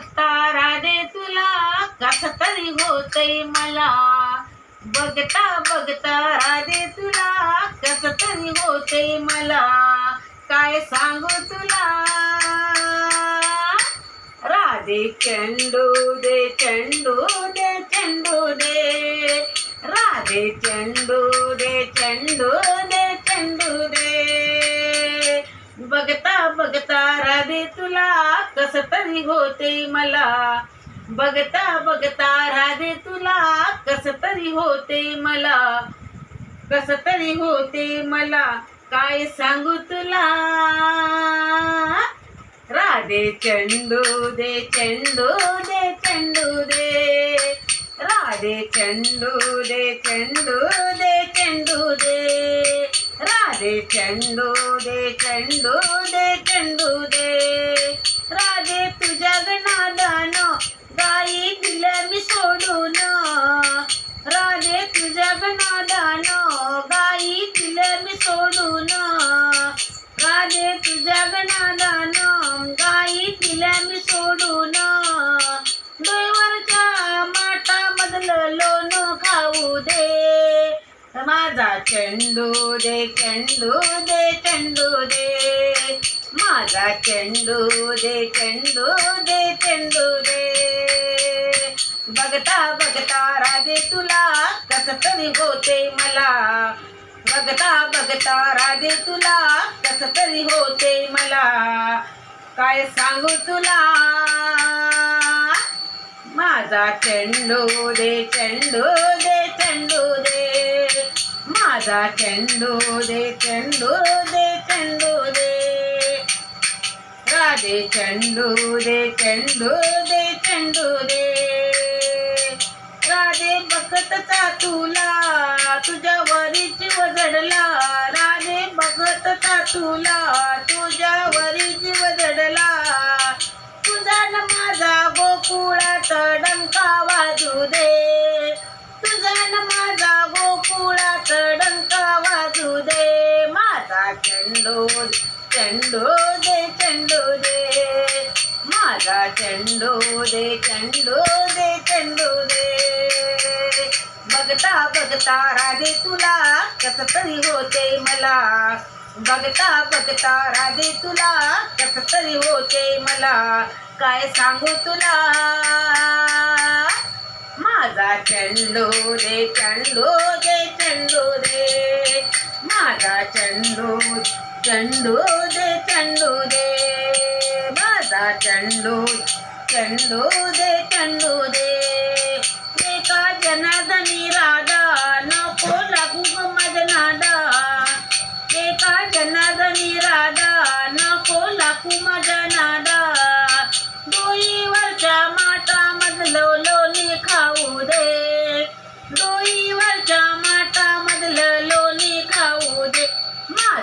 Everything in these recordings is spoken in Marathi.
बघता राधे तुला कस तरी होतय मला. बघता बघता राधे तुला कस तरी होतय मला. काय सांगू तुला? राधे चंडू दे चंडू दे चंडू दे. राधे चंडू दे चंडू बघता राधे तुला कस तरी होते मला. बघता बघता राधे तुला कस तरी होते मला. कस तरी होते मला काय सांगू तुला? राधे चंडू दे चंडू दे चंडू दे. राधे चंडू दे चंडू दे चंडू दे. राधे चंडू दे चंडू दे चंडू दे। राधे तुझ्या गणादान माझा चंडू दे चंडू दे चंडू दे. माझा चंडू दे चंडू दे चंडू दे. बघता बघता राधे तुला कस तरी होते मला. बघता बघता राधे तुला कस तरी होते मला. काय सांगू तुला? माझा चंडू दे चंडू दे चंडू दे. माझा चेंडू दे चेंडू दे चेंडू दे. राधे चेंडू दे चेंडू दे चेंडू दे. राधे बघतचा तुला तुझ्या वरीची वजडला. राधे बघतचा तुला तुझ्या वरीची वजडला. तुझा न माझा गोकुळाचा डंका वाजू दे. चंडू चंडू दे चंडू दे माझा चंडू दे चंडू दे चंडू दे बघता बघता राधे तुला कस तरी होते मला. बघता बघता राधे तुला कस तरी होते मला. काय सांगू तुला? माझा चंडू दे चंडू दे माझा चंडू चंडू दे चंडू दे माझा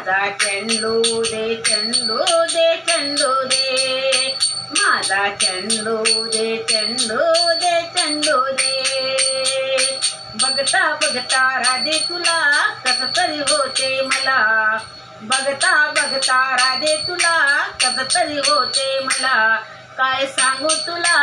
माझा चंडू दे चंडू दे चंडू दे. माझा चंडू दे चंडू दे चंडू दे. बघता बघता राधे तुला कस तरी होते मला. बघता बघता राधे तुला कस तरी होते मला. काय सांगू तुला?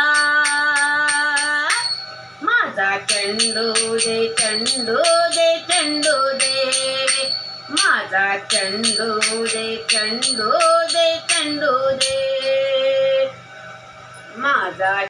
माझा चंडू दे चंडू दे चंडू दे. माझा चंडू दे चंडू दे चंडू दे. माझा